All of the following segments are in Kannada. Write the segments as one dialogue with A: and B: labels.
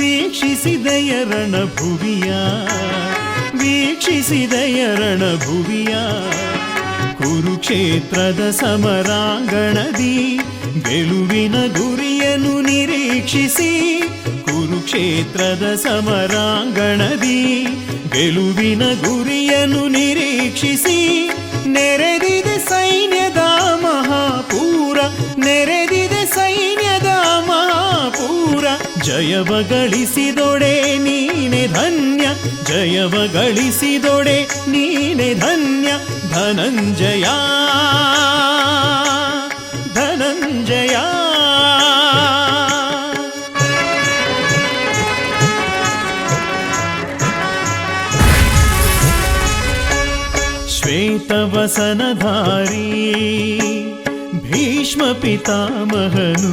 A: ವೀಕ್ಷಿಸಿದೆಯ ರಣಭುವಿಯ ವೀಕ್ಷಿಸಿದೆಯ ರಣಭುವಿಯ. ಕುರುಕ್ಷೇತ್ರದ ಸಮರಾಂಗಣದಿ, ಗೆಲುವಿನ ಗುರಿಯನ್ನು ನಿರೀಕ್ಷಿಸಿ, ಕುರುಕ್ಷೇತ್ರದ ಸಮರಾಂಗಣದಿ, ಗೆಲುವಿನ ಗುರಿಯನ್ನು ನಿರೀಕ್ಷಿಸಿ, ನೆರೆದಿದೆ ಸೈನ್ಯದ ಜಯವ ಗಳಿಸಿದೊಡೆ ನೀನೆ ಧನ್ಯ ಜಯವ ಗಳಿಸಿದೊಡೆ ನೀನೆ ಧನ್ಯ ಧನಂಜಯ ಧನಂಜಯ. ಶ್ವೇತವಸನಧಾರಿ ಭೀಷ್ಮ ಪಿತಾಮಹನು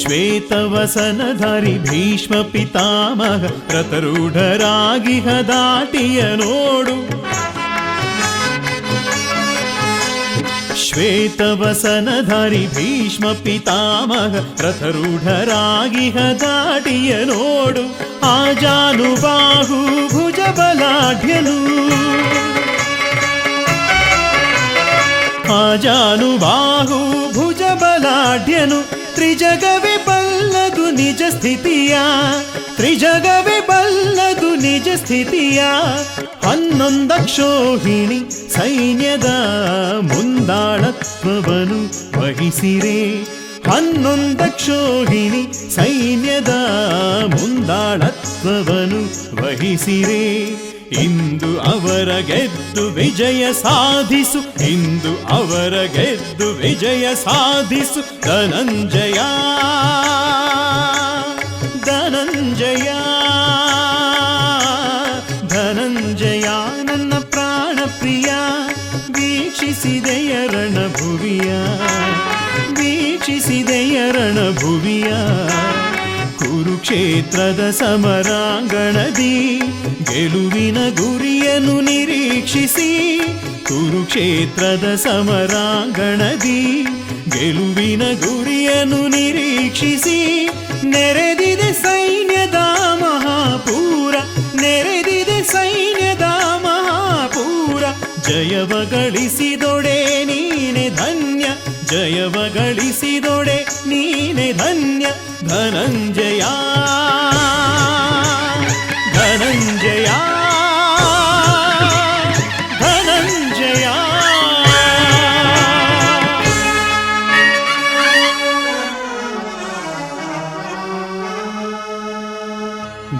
A: ಶ್ವೇತವಸನಧಾರಿ ಭೀಷ್ಮ ಪಿತಾಮಹ ರಥರೂಢರಾಗಿಹ ಹದಾಟಿಯ ನೋಡು. ಶ್ವೇತವಸನಧಾರಿ ಭೀಷ್ಮ ಪಿತಾಮಹ ರಥರೂಢರಾಗಿ ಹದಾಟಿಯ ನೋಡು. ಆಜಾನುಬಾಹು ಭುಜ ಬಲಾಢ್ಯನು ಆಜಾನುಬಾಹು ಭುಜ ಬಲಾಢ್ಯನು, ತ್ರಿಜಗವೇ ಬಲ್ಲದು ನಿಜ ಸ್ಥಿತಿಯ, ತ್ರಿಜಗವೇ ಬಲ್ಲದು ನಿಜ ಸ್ಥಿತಿಯ. ಹನ್ನೊಂದಕ್ಷೋಹಿಣಿ ಸೈನ್ಯದ ಮುಂದಾಳತ್ವವನು ವಹಿಸಿರೆ. ಹನ್ನೊಂದಕ್ಷೋಹಿಣಿ ಸೈನ್ಯದ ಮುಂದಾಳತ್ವವನು ವಹಿಸಿರೆ. ಇಂದು ಅವರ ಗೆದ್ದು ವಿಜಯ ಸಾಧಿಸು, ಇಂದು ಅವರ ಗೆದ್ದು ವಿಜಯ ಸಾಧಿಸು, ಧನಂಜಯ ಧನಂಜಯ ಧನಂಜಯ, ನನ್ನ ಪ್ರಾಣ ಪ್ರಿಯ ವೀಕ್ಷಿಸಿದೆಯ ರಣಭುವಿಯ ವೀಕ್ಷಿಸಿದೆಯ ರಣಭುವಿಯ. ಕುರುಕ್ಷೇತ್ರದ ಸಮರಾಂಗಣದಿ ಗೆಲುವಿನ ಗುರಿಯನ್ನು ನಿರೀಕ್ಷಿಸಿ ಕುರುಕ್ಷೇತ್ರದ ಸಮರಾಂಗಣದಿ ಗೆಲುವಿನ ಗುರಿಯನ್ನು ನಿರೀಕ್ಷಿಸಿ ನೆರೆದಿದೆ ಸೈನ್ಯದ ಮಹಾಪೂರ, ನೆರೆದಿದೆ ಸೈನ್ಯದ ಮಹಾಪೂರ. ಜಯವ ಗಳಿಸಿದೊಡೆ ನೀನೆ ಧನ್ಯ ಜಯವ ಗಳಿಸಿದೊಡೆ ನೀನೆ ಧನ್ಯ ಧನಂಜಯ. ಧನಂಜಯ.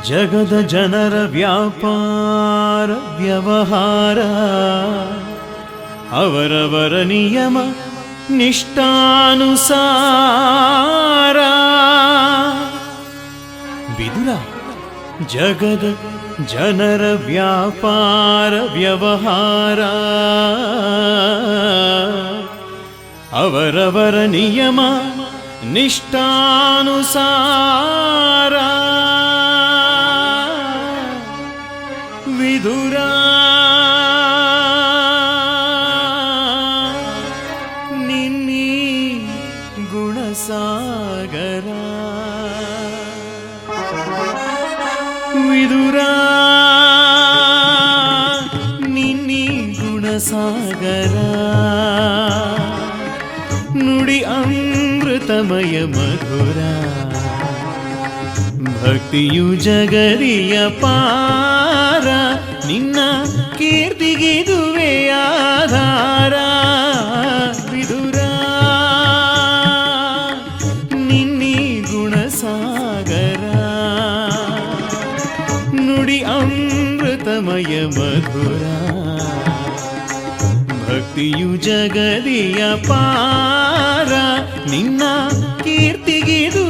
A: ಜಗದ ಜನರ ವ್ಯಾಪಾರ ವ್ಯವಹಾರ ಅವರವರ ನಿಯಮ ನಿಷ್ಠಾನುಸಾರ ಬಿದುರ ಜಗದ ಜನರ ವ್ಯಾಪಾರ ವ್ಯವಹಾರ ಅವರವರ ನಿಯಮ ನಿಷ್ಠಾನುಸಾರ ವಿದುರ ನಿನ್ನಿ ಗುಣಸಾಗರ. ನುಡಿ ಅಮೃತಮಯ ಮಧುರ. ಭಕ್ತಿಯು ಜಗರಿಯ ಪಾರ ನಿನ್ನ ಕೀರ್ತಿಗಿದುವೆ ಆಧಾರ. ನುಡಿ ಅಮೃತಮಯ ಮಧುರ ಭಕ್ತಿಯು ಜಗದಿಯ ಪಾರ ನಿನ್ನ ಕೀರ್ತಿಗಿದು